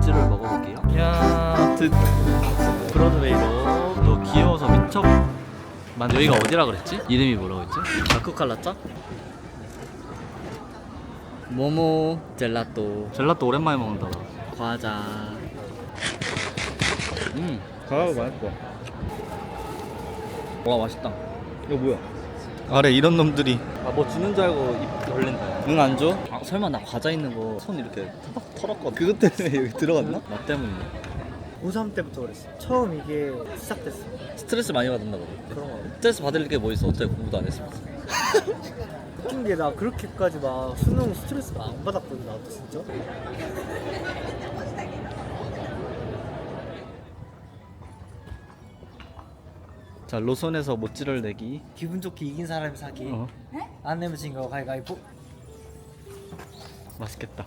찌를 먹어볼게요. 야, 드 브로드웨이로 너 귀여워서 미쳐. 만 여기가 어디라 그랬지? 이름이 뭐라고 했지? 다크칼라짜? 모모 젤라또 젤라또 오랜만에 먹는다 나. 과자 음 과자가 맛있어 와 맛있다 이거 뭐야 아래 이런 놈들이 아뭐 주는 줄 알고 입 벌린다 응 안 줘? 아 설마 나 과자 있는 거 손 이렇게 턱 털었거든 그것 때문에 여기 들어갔나? 나 때문이네 고3 때부터 그랬어. 처음 이게 시작됐어. 스트레스 많이 받는다 그래 그런 거. 스트레스 받을 게 뭐 있어 어차피 공부도 안 했으면서 웃긴 게 나 그렇게까지 막 수능 스트레스가 안 받았거든 나도 진짜. 자 로손에서 모찌를 내기 기분 좋게 이긴 사람이 사기. 어안 내면 진 거 가위가위보. 맛있겠다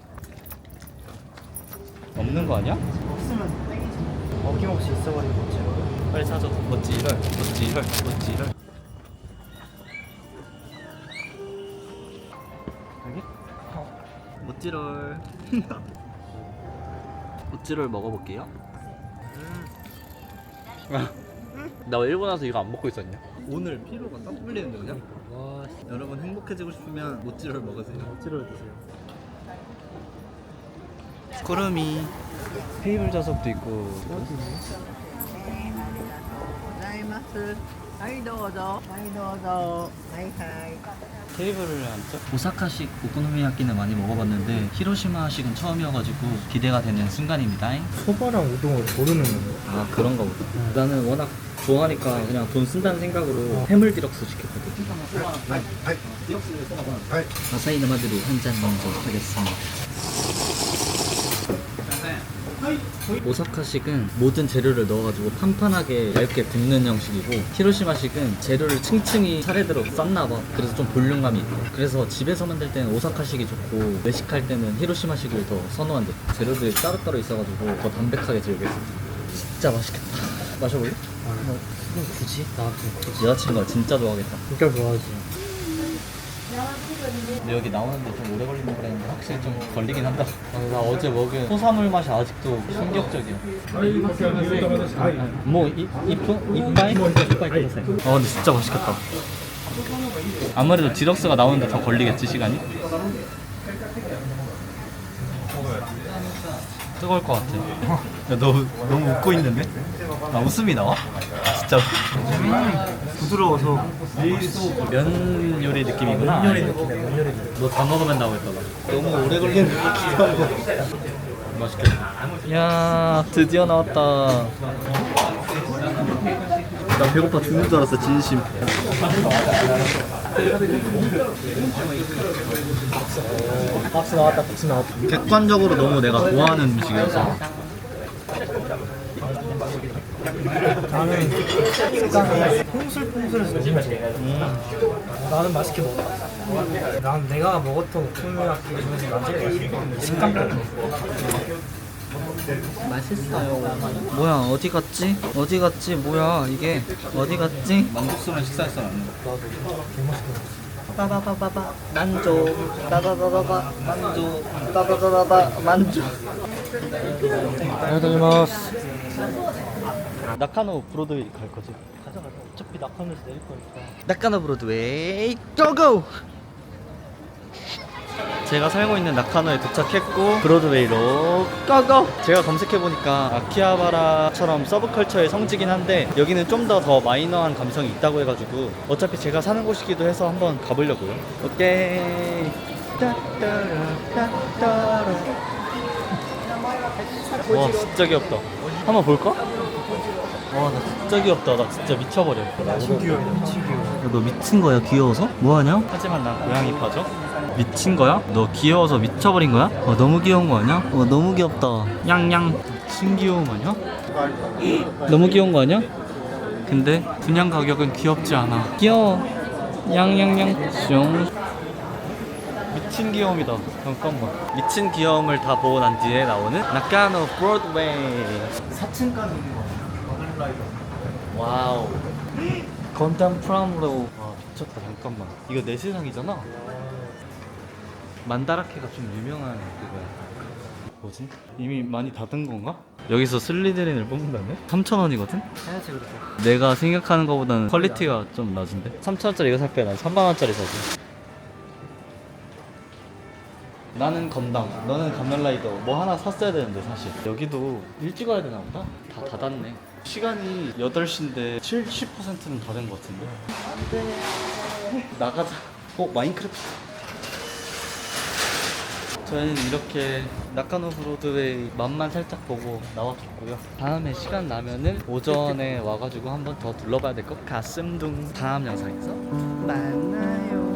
없는 거 아니야? 없으면 땡이지. 어김없이 있어버리고 거지. 빨리 사줘 멋지를 멋지를 멋지를 여기? 멋지를 멋지를 먹어볼게요 나 왜 일본 와서 이거 안 먹고 있었냐? 오늘 피로가 딱 풀리는데 그냥 와, 여러분 행복해지고 싶으면 모찌를 먹으세요 찌러 드세요. 구름이 테이블 좌석도 있고 네, 고맙습니다. はいどうぞ。はいどうぞ。はいはい。 테이블을 앉자 오사카식 오코노미야끼는 많이 먹어봤는데 히로시마식은 처음이어가지고 기대가 되는 순간입니다 소바랑 우동을 고르는 거예요. 아 그런가 보다 나는 워낙 좋아하니까 그냥 돈 쓴다는 생각으로 해물 디럭스 시켰거든 아사히 나마드로 한 잔 먼저 하겠습니다 오사카식은 모든 재료를 넣어가지고 판판하게 얇게 붓는 형식이고 히로시마식은 재료를 층층이 차례대로 쌌나봐 그래서 좀 볼륨감이 있고 그래서 집에서 만들 때는 오사카식이 좋고 외식할 때는 히로시마식을 더 선호한대 재료들이 따로따로 있어가지고 더 담백하게 즐겼어 진짜 맛있겠다 마셔볼래? 뭐, 그럼 굳이? 나 굳이. 여자친구가 진짜 좋아하겠다 진짜 좋아하지. 근데 여기 나오는데 좀 오래 걸리는 그랬는데 확실히 좀 걸리긴 한다 아, 나 어제 먹은 소사물 맛이 아직도 충격적이야 뭐 이, 이프? 이빠이? 이빠이 아 근데 진짜 맛있겠다 아무래도 디럭스가 나오는데 더 걸리겠지 시간이? 뜨거울 것 같아 야, 너 너무 웃고 있는데? 나 웃음이 나와? 진짜 부드러워서 면 요리 느낌이구나 면 요리 느낌이야, 면 요리 느낌. 너다 먹어본다고 했잖아 너무 오래 걸리는 것 같기도 하고 맛있겠다. 야 드디어 나왔다. 나 배고파 죽는 줄 알았어 진심 박스 나왔다, 박스 나왔다. 객관적으로 너무 내가 좋아하는 음식이어서 나는 식감이 퐁술퐁술해서 너무 좋아. 나는 맛있게 먹어. 난 내가 먹었던 오코노미야끼 중에서 난 제일 맛있어. 식감 때문에. 맛있어요. 뭐야 어디 갔지? 어디 갔지? 뭐야 이게 어디 갔지? 만족스러운 식사했어 나는 나도 개맛있게. 빠바바바바 만조 빠바바바바 만조 빠바바바바 만조. 안녕하세요. 나카노 브로드웨이 갈 거지? 가자, 가자. 어차피 낙하면서 내릴 거니까. 나카노 브로드웨이 고고! 제가 살고 있는 나카노에 도착했고 브로드웨이로 고고! 제가 검색해보니까 아키하바라처럼 서브컬처의 성지긴 한데 여기는 좀 더 더 마이너한 감성이 있다고 해가지고 어차피 제가 사는 곳이기도 해서 한번 가보려고요 오케이 따따라 따따라 와 진짜 귀엽다 한번 볼까? 와나 진짜 귀엽다 나 진짜 미쳐버려. 너 미친 거야 귀여워서? 뭐하냐? 하지만 난 고양이 파죠 미친 거야? 너 귀여워서 미쳐버린 거야? 어 너무 귀여운 거 아니야? 어 너무 귀엽다 양양 미친 귀여움 아니야? 너무 귀여운 거 아니야? 근데 분양 가격은 귀엽지 않아 귀여워 양양양 숑 미친 귀여움이다. 잠깐만 미친 귀여움을 다 보고 난 뒤에 나오는 나카노 브로드웨이 4층까지 있는 거 와우. 건담 프라모로. 와 미쳤다. 잠깐만. 이거 내 세상이잖아. 만다라케가 좀 유명한 그거야. 뭐지? 이미 많이 닫은 건가? 여기서 슬리데린을 뽑는다네? 3,000원이거든? 해야지 그래도. 내가 생각하는 것보다는 퀄리티가 좀 낮은데? 3,000원짜리 이거 살 거야. 난 3만원짜리 사지 나는 건담 너는 가면라이더 뭐 하나 샀어야 되는데 사실 여기도 일찍 와야 되나 보다? 다 닫았네 시간이 8시인데 70%는 다 된 것 같은데 안돼 나가자 어 마인크래프트 저희는 이렇게 낙하노 브로드웨이 맛만 살짝 보고 나왔고요. 다음에 시간 나면은 오전에 와가지고 한번 더 둘러봐야 될 것 같습니다. 다음 영상에서 만나요.